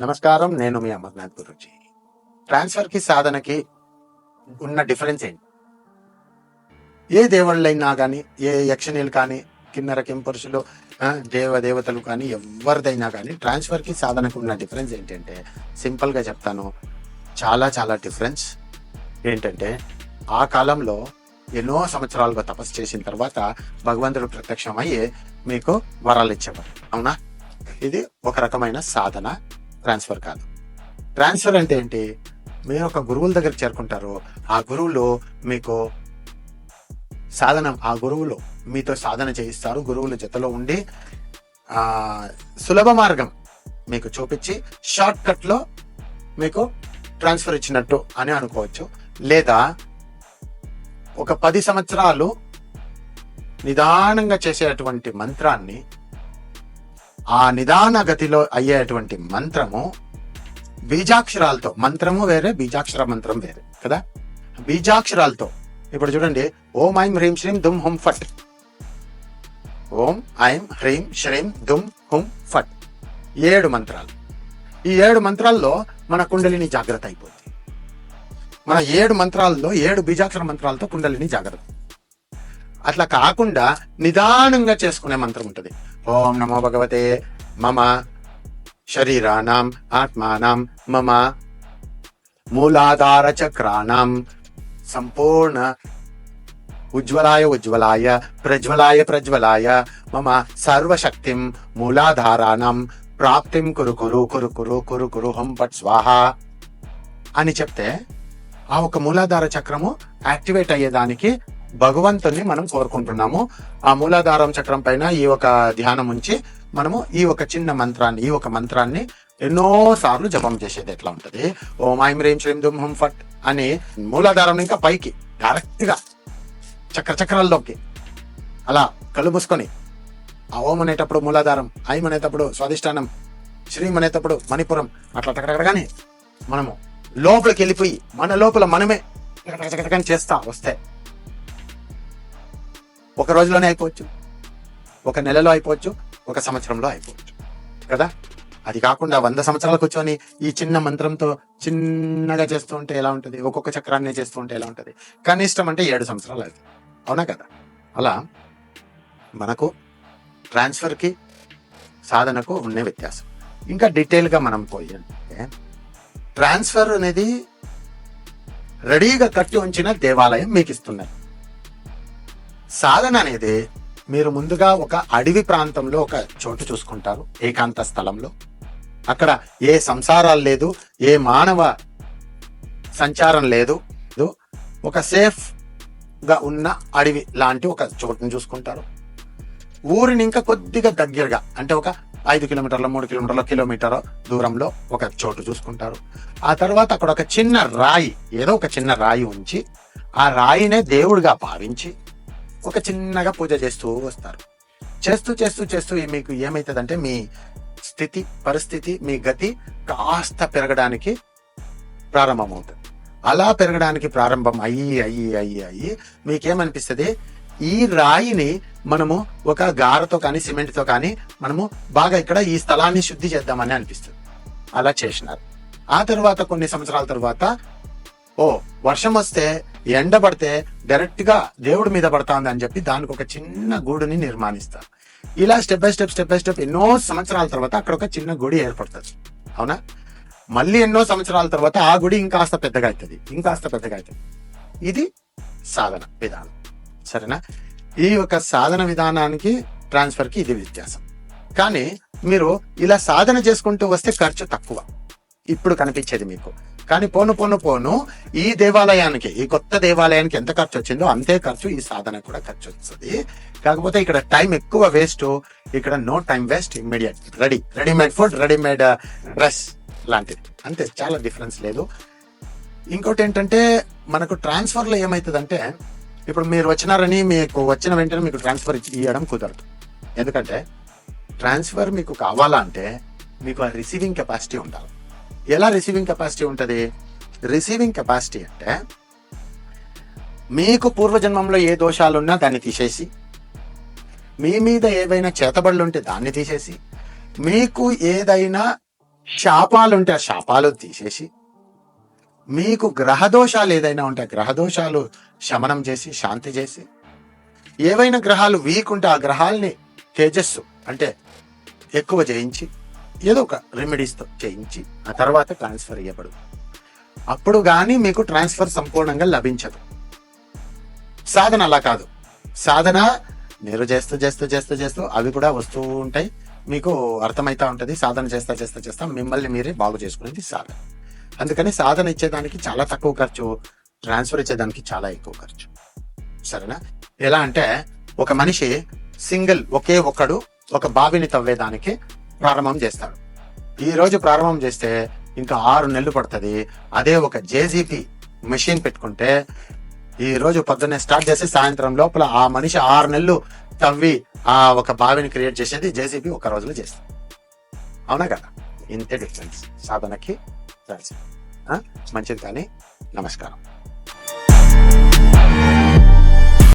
నమస్కారం నేను మీ అమర్నాథ్ గురుజీ. ట్రాన్స్ఫర్కి సాధనకి ఉన్న డిఫరెన్స్ ఏంటి? ఏ దేవుళ్ళైనా కానీ ఏ యక్షణీయులు కానీ కిన్నర కింపురుషులు దేవ దేవతలు కానీ ఎవరిదైనా కానీ ట్రాన్స్ఫర్కి సాధనకు ఉన్న డిఫరెన్స్ ఏంటంటే సింపుల్గా చెప్తాను. చాలా చాలా డిఫరెన్స్ ఏంటంటే ఆ కాలంలో ఎన్నో సంవత్సరాలుగా తపస్సు చేసిన తర్వాత భగవంతుడు ప్రత్యక్షమయ్యి మీకు వరాలు ఇచ్చేవారు అవునా? ఇది ఒక రకమైన సాధన. ట్రాన్స్ఫర్ కాదు. ట్రాన్స్ఫర్ అంటే ఏంటి? మీరు ఒక గురువుల దగ్గర చేరుకుంటారు. ఆ గురువులు మీకు సాధన ఆ గురువులు మీతో సాధన చేయిస్తారు. గురువుల జతలో ఉండి సులభ మార్గం మీకు చూపించి షార్ట్ కట్లో మీకు ట్రాన్స్ఫర్ ఇచ్చినట్టు అని అనుకోవచ్చు. లేదా ఒక పది సంవత్సరాలు నిదానంగా చేసేటువంటి మంత్రాన్ని ఆ నిదాన గతిలో అయ్యేటువంటి మంత్రము బీజాక్షరాలతో మంత్రము వేరే బీజాక్షర మంత్రం వేరే కదా? బీజాక్షరాలతో. ఇప్పుడు చూడండి ఓం ఐం హ్రీం శ్రీం దుమ్ హుం ఫట్. ఓం ఐం హ్రీం శ్రీం దుమ్ హుం ఫట్. ఏడు మంత్రాలు. ఈ ఏడు మంత్రాల్లో మన కుండలిని జాగ్రత్త అయిపోతుంది. మన ఏడు మంత్రాల్లో ఏడు బీజాక్షర మంత్రాలతో కుండలిని జాగ్రత్త. అట్లా కాకుండా నిదానంగా చేసుకునే మంత్రం ఉంటుంది. ఓం నమో భగవతే మమ శరీరాణం ఆత్మానం మమ మూలాధార చక్రాణం సంపూర్ణ ఉజ్వలాయ ఉజ్వలాయ ప్రజ్వలాయ ప్రజ్వలాయ మమ సర్వశక్తిం మూలాధారాణం ప్రాప్తిం కురు కురు కురు కురు కురు కురు హం పట్ స్వాహ అని చెప్తే ఆ ఒక మూలాధార చక్రము యాక్టివేట్ అయ్యేదానికి భగవంతుని మనం కోరుకుంటున్నాము. ఆ మూలాధారం చక్రం పైన ఈ ఒక ధ్యానం ఉంచి మనము ఈ ఒక చిన్న మంత్రాన్ని ఈ ఒక మంత్రాన్ని ఎన్నో సార్లు జపం చేసేది ఎట్లా ఉంటది? ఓం ఐం రేం శ్రీం దుమ్ హుం ఫట్ అని మూలాధారం ఇంకా పైకి డైరెక్ట్గా చక్ర చక్రాల్లోకి అలా కళ్ళు మూసుకొని ఆ ఓం అనేటప్పుడు మూలాధారం ఐం అనేటప్పుడు స్వాదిష్టానం శ్రీం అనేటప్పుడు మణిపురం అట్లా టకటకటగానే మనము లోపలికి వెళ్ళిపోయి మన లోపల మనమే టకటకటకని చేస్తా వస్తే ఒక రోజులోనే అయిపోవచ్చు. ఒక నెలలో అయిపోవచ్చు. ఒక సంవత్సరంలో అయిపోవచ్చు. కదా? అది కాకుండా వంద సంవత్సరాలు కూర్చొని ఈ చిన్న మంత్రంతో చిన్నగా చేస్తూ ఉంటే ఎలా ఉంటుంది? ఒక్కొక్క చక్రాన్ని చేస్తూ ఉంటే ఎలా ఉంటుంది? కనిష్టం అంటే ఏడు సంవత్సరాలు అవుతుంది అవునా కదా? అలా మనకు ట్రాన్స్ఫర్కి సాధనకు ఉండే వ్యత్యాసం. ఇంకా డీటెయిల్గా మనం పోయి ట్రాన్స్ఫర్ అనేది రెడీగా కట్టి ఉంచిన దేవాలయం మీకు ఇస్తున్నారు. సాధన అనేది మీరు ముందుగా ఒక అడవి ప్రాంతంలో ఒక చోటు చూసుకుంటారు ఏకాంత స్థలంలో. అక్కడ ఏ సంసారాలు లేదు ఏ మానవ సంచారం లేదు. ఒక సేఫ్గా ఉన్న అడవి లాంటి ఒక చోటును చూసుకుంటారు. ఊరిని ఇంకా కొద్దిగా దగ్గరగా అంటే ఒక ఐదు కిలోమీటర్ల మూడు కిలోమీటర్ల కిలోమీటర్ దూరంలో ఒక చోటు చూసుకుంటారు. ఆ తర్వాత అక్కడ ఒక చిన్న రాయి ఏదో ఒక చిన్న రాయి ఉంచి ఆ రాయినే దేవుడిగా భావించి ఒక చిన్నగా పూజ చేస్తూ వస్తారు. చేస్తూ చేస్తూ చేస్తూ మీకు ఏమవుతుందంటే మీ స్థితి పరిస్థితి మీ గతి కాస్త పెరగడానికి ప్రారంభమవుతుంది. అలా పెరగడానికి ప్రారంభం అయ్యి అయ్యి అయ్యి అయ్యి మీకేమనిపిస్తుంది? ఈ రాయిని మనము ఒక గారతో కానీ సిమెంట్తో కానీ మనము బాగా ఇక్కడ ఈ స్థలాన్ని శుద్ధి చేద్దామని అనిపిస్తుంది. అలా చేసినారు. ఆ తర్వాత కొన్ని సంవత్సరాల తర్వాత ఓ వర్షం వస్తే ఎండ పడితే డైరెక్ట్గా దేవుడి మీద పడుతుంది అని చెప్పి దానికి ఒక చిన్న గూడుని నిర్మాణిస్తారు. ఇలా step by step step by step ఎన్నో సంవత్సరాల తర్వాత అక్కడ ఒక చిన్న గుడి ఏర్పడుతుంది. అవునా? మళ్ళీ ఎన్నో సంవత్సరాల తర్వాత ఆ గుడి ఇంకాస్త పెద్దగా అవుతుంది ఇంకాస్త పెద్దగా అవుతుంది ఇది సాధన విధానం. సరేనా? ఈ యొక్క సాధన విధానానికి ట్రాన్స్ఫర్కి ఇది వ్యత్యాసం. కానీ మీరు ఇలా సాధన చేసుకుంటూ వస్తే ఖర్చు తక్కువ. ఇప్పుడు కనిపించేది మీకు. కానీ పోను పోను పోను. ఈ దేవాలయానికి ఈ కొత్త దేవాలయానికి ఎంత ఖర్చు వచ్చిందో అంతే ఖర్చు ఈ సాధన కూడా ఖర్చు వస్తుంది. కాకపోతే ఇక్కడ టైం ఎక్కువ వేస్ట్. ఇక్కడ no time waste immediate ready. Readymade food readymade uh, dress లాంటిది. అంతే చాలా డిఫరెన్స్ లేదు. ఇంకోటి ఏంటంటే మనకు ట్రాన్స్ఫర్లో ఏమవుతుందంటే ఇప్పుడు మీరు వచ్చినారని మీకు వచ్చిన వెంటనే మీకు ట్రాన్స్ఫర్ ఇవ్వడం కుదరదు. ఎందుకంటే ట్రాన్స్ఫర్ మీకు కావాలంటే మీకు ఆ రిసీవింగ్ కెపాసిటీ ఉండాలి. ఎలా రిసీవింగ్ కెపాసిటీ ఉంటుంది? రిసీవింగ్ కెపాసిటీ అంటే మీకు పూర్వజన్మంలో ఏ దోషాలు ఉన్నా దాన్ని తీసేసి మీ మీద ఏవైనా చేతబడులు ఉంటే దాన్ని తీసేసి మీకు ఏదైనా శాపాలు ఉంటే ఆ శాపాలు తీసేసి మీకు గ్రహదోషాలు ఏదైనా ఉంటే ఆ గ్రహదోషాలు శమనం చేసి శాంతి చేసి ఏవైనా గ్రహాలు వీక్ ఉంటే ఆ గ్రహాల్ని తేజస్సు అంటే ఎక్కువ చేయించి ఏదో ఒక రెమెడీస్తో చేయించి ఆ తర్వాత ట్రాన్స్ఫర్ ఇవ్వబడు అప్పుడు కానీ మీకు ట్రాన్స్ఫర్ సంపూర్ణంగా లభించదు. సాధన అలా కాదు. సాధన మీరు చేస్తూ చేస్తూ చేస్తూ చేస్తూ అవి కూడా వస్తూ ఉంటాయి. మీకు అర్థమవుతా ఉంటుంది. సాధన చేస్తా చేస్తా చేస్తా మిమ్మల్ని మీరే బాగు చేసుకునేది సాధన. అందుకని సాధన ఇచ్చేదానికి చాలా తక్కువ ఖర్చు ట్రాన్స్ఫర్ ఇచ్చేదానికి చాలా ఎక్కువ ఖర్చు. సరేనా? ఎలా అంటే ఒక మనిషి సింగిల్ ఒకే ఒక్కడు ఒక బావిని తవ్వేదానికి ప్రారంభం చేస్తాడు ఈ రోజు ప్రారంభం చేస్తే ఇంకా ఆరు నెలలు పడుతుంది. అదే ఒక జేజీపీ మెషిన్ పెట్టుకుంటే ఈ రోజు పొద్దున్నే స్టార్ట్ చేసి సాయంత్రం లోపల ఆ మనిషి ఆరు నెలలు తవ్వి ఆ ఒక బావిని క్రియేట్ చేసేది జేసీబీ ఒక రోజులో చేస్తుంది అవునా కదా? ఇంతే డిఫరెన్స్. సాధనకి మంచిది కానీ నమస్కారం.